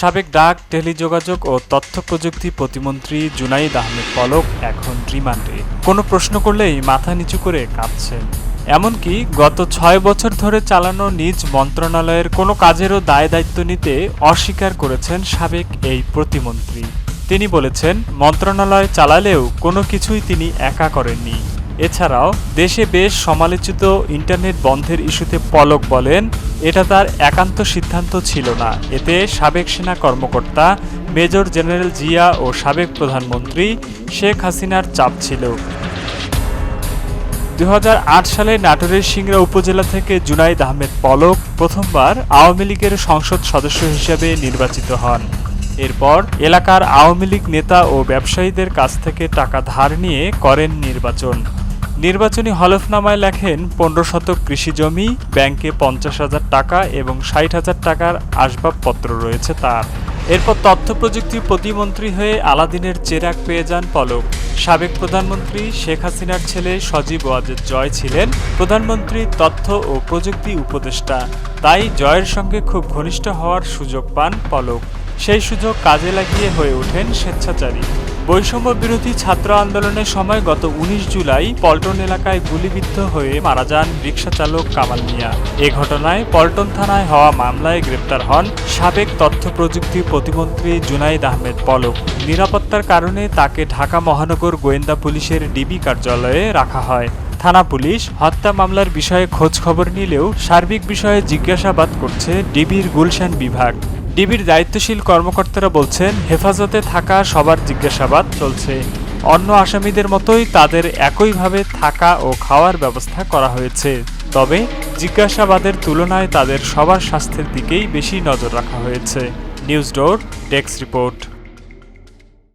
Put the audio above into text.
সাবেক ডাক, টেলিযোগাযোগ ও তথ্য প্রযুক্তি প্রতিমন্ত্রী জুনাইদ আহমেদ পলক এখন রিমান্ডে। কোনো প্রশ্ন করলেই মাথা নিচু করে কাঁদছেন। এমনকি গত ছয় বছর ধরে চালানো নিজ মন্ত্রণালয়ের কোনো কাজেরও দায় দায়িত্ব নিতে অস্বীকার করেছেন সাবেক এই প্রতিমন্ত্রী। তিনি বলেছেন, মন্ত্রণালয় চালালেও কোনো কিছুই তিনি একা করেননি। এছাড়াও দেশে বেশ সমালোচিত ইন্টারনেট বন্ধের ইস্যুতে পলক বলেন, এটা তার একান্ত সিদ্ধান্ত ছিল না। এতে সাবেক সেনা কর্মকর্তা মেজর জেনারেল জিয়া ও সাবেক প্রধানমন্ত্রী শেখ হাসিনার চাপ ছিল। দু হাজার আট সালে নাটোরের সিংড়া উপজেলা থেকে জুনাইদ আহমেদ পলক প্রথমবার আওয়ামী লীগের সংসদ সদস্য হিসেবে নির্বাচিত হন। এরপর এলাকার আওয়ামী লীগ নেতা ও ব্যবসায়ীদের কাছ থেকে টাকা ধার নিয়ে করেন নির্বাচন। নির্বাচনী হলফনামায় লেখেন, পনেরো শতক কৃষি জমি, ব্যাংকে পঞ্চাশ হাজার টাকা এবং ষাট হাজার টাকার আসবাবপত্র রয়েছে তার। এরপর তথ্য প্রযুক্তি প্রতিমন্ত্রী হয়ে আলাদিনের চেরাগ পেয়ে যান পলক। সাবেক প্রধানমন্ত্রী শেখ হাসিনার ছেলে সজীব ওয়াজেদ জয় ছিলেন প্রধানমন্ত্রী তথ্য ও প্রযুক্তি উপদেষ্টা। তাই জয়ের সঙ্গে খুব ঘনিষ্ঠ হওয়ার সুযোগ পান পলক। সেই সুযোগ কাজে লাগিয়ে হয়ে ওঠেন স্বেচ্ছাচারী। বৈষম্য বিরোধী ছাত্র আন্দোলনের সময় গত উনিশ জুলাই পল্টন এলাকায় গুলিবিদ্ধ হয়ে মারা যান রিকশা চালক কামাল মিয়া। এ ঘটনায় পল্টন থানায় হওয়া মামলায় গ্রেপ্তার হন সাবেক তথ্য প্রযুক্তি প্রতিমন্ত্রী জুনাইদ আহমেদ পলক। নিরাপত্তার কারণে তাকে ঢাকা মহানগর গোয়েন্দা পুলিশের ডিবি কার্যালয়ে রাখা হয়। থানা পুলিশ হত্যা মামলার বিষয়ে খোঁজ খবর নিলেও সার্বিক বিষয়ে জিজ্ঞাসাবাদ করছে ডিবির গুলশান বিভাগ। ডিবির দায়িত্বশীল কর্মকর্তারা বলছেন, হেফাজতে থাকা সবার জিজ্ঞাসাবাদ চলছে। অন্য আসামিদের মতোই তাদের একইভাবে থাকা ও খাওয়ার ব্যবস্থা করা হয়েছে। তবে জিজ্ঞাসাবাদের তুলনায় তাদের সবার স্বাস্থ্যের দিকেই বেশি নজর রাখা হয়েছে। News door, desk report.